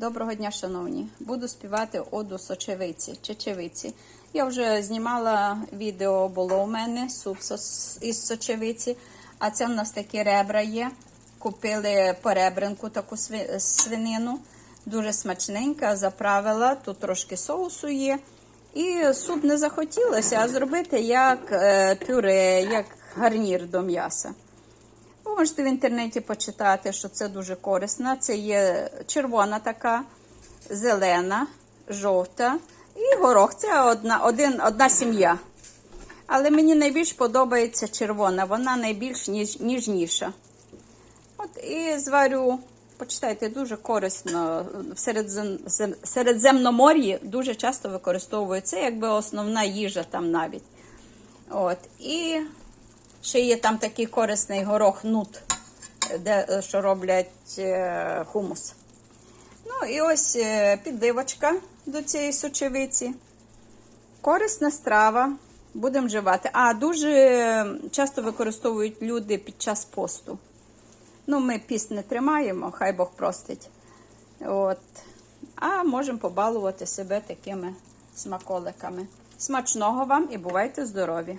Доброго дня, шановні! Буду співати оду сочевиці, чечевиці. Я вже знімала відео, було у мене суп із сочевиці, а це в нас такі ребра є. Купили поребринку, таку свинину. Дуже смачненька, заправила. Тут трошки соусу є. І суп не захотілося, а зробити як е, пюре, як гарнір до м'яса. Ви можете в інтернеті почитати, що це дуже корисно. Це є червона така, зелена, жовта і горох. Це одна, один, одна сім'я. Але мені найбільш подобається червона, вона найбільш ніж, ніжніша. От і зварю, почитайте, дуже корисно. В Середзем- Середземномор'ї дуже часто використовується, якби основна їжа там навіть. От. І ще є там такий корисний горох нут, де, е, що роблять е, хумус. Ну і ось е, підливочка до цієї сочевиці. Корисна страва. Будемо вживати. А дуже часто використовують люди під час посту. Ну, ми піст не тримаємо, хай Бог простить. От. А можемо побалувати себе такими смаколиками. Смачного вам і бувайте здорові!